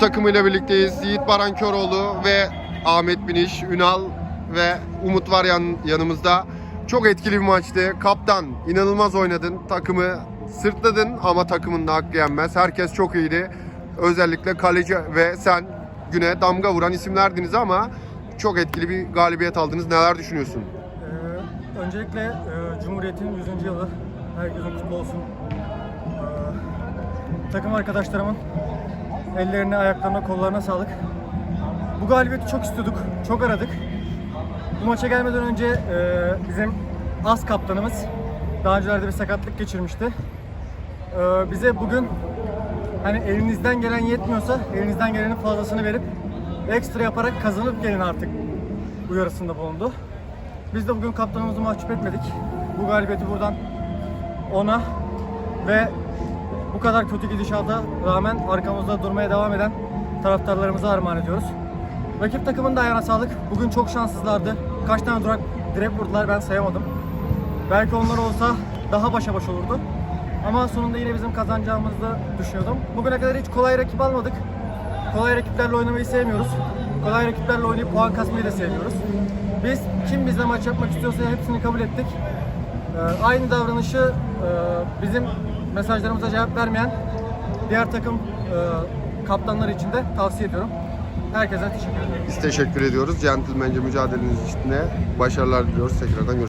Takımıyla birlikteyiz. Yiğit Baran Köroğlu ve Ahmet Biniş, Ünal ve Umut var yan, yanımızda. Çok etkili bir maçtı. Kaptan inanılmaz oynadın. Takımı sırtladın ama takımın da hakkı yenmez. Herkes çok iyiydi. Özellikle kaleci ve sen güne damga vuran isimlerdiniz ama çok etkili bir galibiyet aldınız. Neler düşünüyorsun? Ee, öncelikle e, Cumhuriyet'in 100. yılı herkesin kutlu olsun. Ee, takım arkadaşlarımın ellerine, ayaklarına, kollarına sağlık. Bu galibiyeti çok istiyorduk, çok aradık. Bu maça gelmeden önce e, bizim as kaptanımız daha öncelerde bir sakatlık geçirmişti. Ee, bize bugün hani elinizden gelen yetmiyorsa elinizden gelenin fazlasını verip ekstra yaparak kazanıp gelin artık uyarısında bulundu. Biz de bugün kaptanımızı mahcup etmedik. Bu galibiyeti buradan ona ve bu kadar kötü gidişata rağmen arkamızda durmaya devam eden taraftarlarımıza armağan ediyoruz. Rakip takımın da ayağına sağlık. Bugün çok şanssızlardı. Kaç tane durak direkt vurdular ben sayamadım. Belki onlar olsa daha başa baş olurdu. Ama sonunda yine bizim kazanacağımızı düşünüyordum. Bugüne kadar hiç kolay rakip almadık. Kolay rakiplerle oynamayı sevmiyoruz. Kolay rakiplerle oynayıp puan kasmayı da sevmiyoruz. Biz kim bizle maç yapmak istiyorsa hepsini kabul ettik. Ee, aynı davranışı e, bizim mesajlarımıza cevap vermeyen diğer takım e, kaptanları için de tavsiye ediyorum. Herkese teşekkür ederim. Biz teşekkür ediyoruz. Centilmence mücadeleniz için de başarılar diliyoruz. Tekrardan görüşürüz.